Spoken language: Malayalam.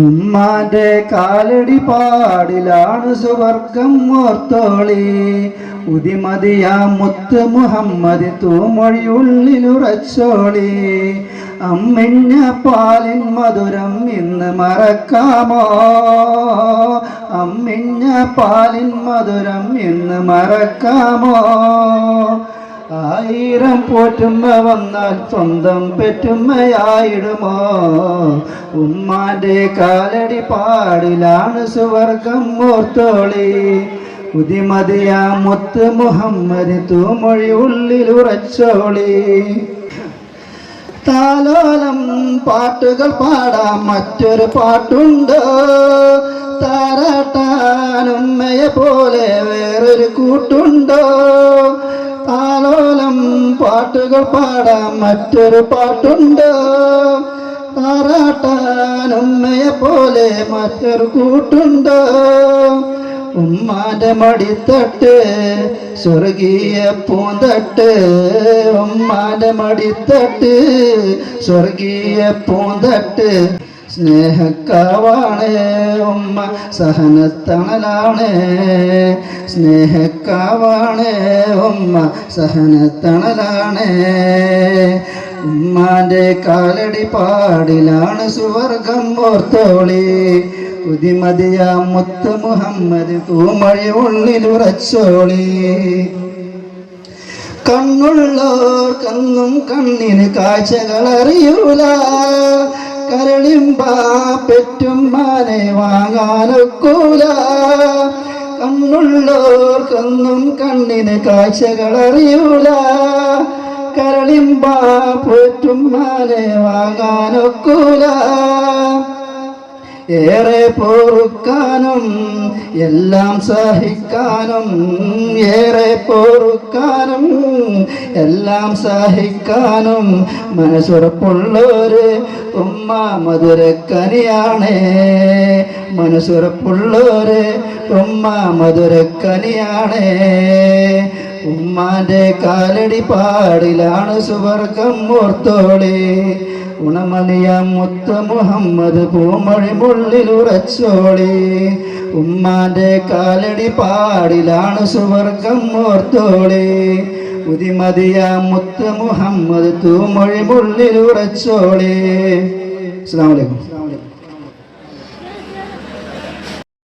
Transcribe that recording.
ഉമ്മാന്റെ കാലടി പാടിലാണ് സുവർഗം ഓർത്തോളി. ഉദിമതിയാ മുത്ത് മുഹമ്മദ് തൂമൊഴിയുള്ളിലുറച്ചോളി. അമ്മിഞ്ഞ പാലിൻ മധുരം ഇന്ന് മറക്കാമോ? അമ്മിഞ്ഞ പാലിൻ മധുരം ഇന്ന് മറക്കാമോ? ആയിരം പോറ്റുമ്മ വന്നാൽ സ്വന്തം പെറ്റുമ്മയായിടുമോ? ഉമ്മാന്റെ കാലടി പാടിലാണ് സുവർഗം മൂർത്തോളി ഉദിമതിയ മുത്ത് മുഹമ്മദ് തൂമൊഴി ഉള്ളിൽ ഉറച്ചോളി. താലോലം പാട്ടുകൾ പാടാം മറ്റൊരു പാട്ടുണ്ടോ. താരാട്ടാനുമ്മയെ പോലെ വേറൊരു കൂട്ടുണ്ടോ. പാട്ടുകൾ പാടാം മറ്റൊരു പാട്ടുണ്ടോ. താരാട്ടാനുമ്മയെ പോലെ മറ്റൊരു കൂട്ടുണ്ടോ. ഉമ്മാന്റെ മടിത്തട്ട് സ്വർഗീയ പൂന്തട്ട്. ഉമ്മാന്റെ മടിത്തട്ട് സ്വർഗീയ പൂന്തട്ട്. സ്നേഹക്കാവാണ് ഉമ്മ സഹനത്തണലാണ് സ്നേഹക്കാവാണ് ഉമ്മ സഹനത്തണലാണ് ഉമ്മാന്റെ കാലടി പാടിലാണ് സുവർഗം ഓർത്തോളി. കുതിമതിയ മുത്ത് മുഹമ്മദ് തൂമഴി ഉള്ളിലുറച്ചോളി കണ്ണുള്ളോർക്കെന്നും കണ്ണിന് കാഴ്ചകൾ അറിയൂല കരളിമ്പ പെറ്റുമ്മാനെ വാങ്ങാനൊക്കൂല. കണ്ണുള്ളോർക്കൊന്നും കണ്ണിന് കാഴ്ചകൾ അറിയൂല കരളിമ്പ പെറ്റുമ്മാനെ വാങ്ങാനൊക്കൂല. ഏറെ പൊറുക്കാനും എല്ലാം സഹിക്കാനും ഏറെ പൊറുക്കാനും എല്ലാം സഹിക്കാനും മനസ്സുറപ്പുള്ളൊരു ഉമ്മ മധുരക്കനിയാണ്. മനസ്സുറപ്പുള്ളൊരു ഉമ്മ മധുരക്കനിയാണ്. ഉമ്മാന്റെ കാലടി പാടിലാണ് സുവർഗം ഓർത്തോളി. ഉണമണിയ മുത്ത മുഹമ്മദ് പൂമഴി മുള്ളിൽ ഉറച്ചോളി. ഉമ്മാന്റെ കാലടി പാടിലാണ് സുവർഗം ഓർത്തോളി. ഉദിമതിയ മുത്ത് മുഹമ്മദ് തൂമൊഴി മുള്ളിൽ ഉറച്ചോളേ അസ്സാം വലൈക്കും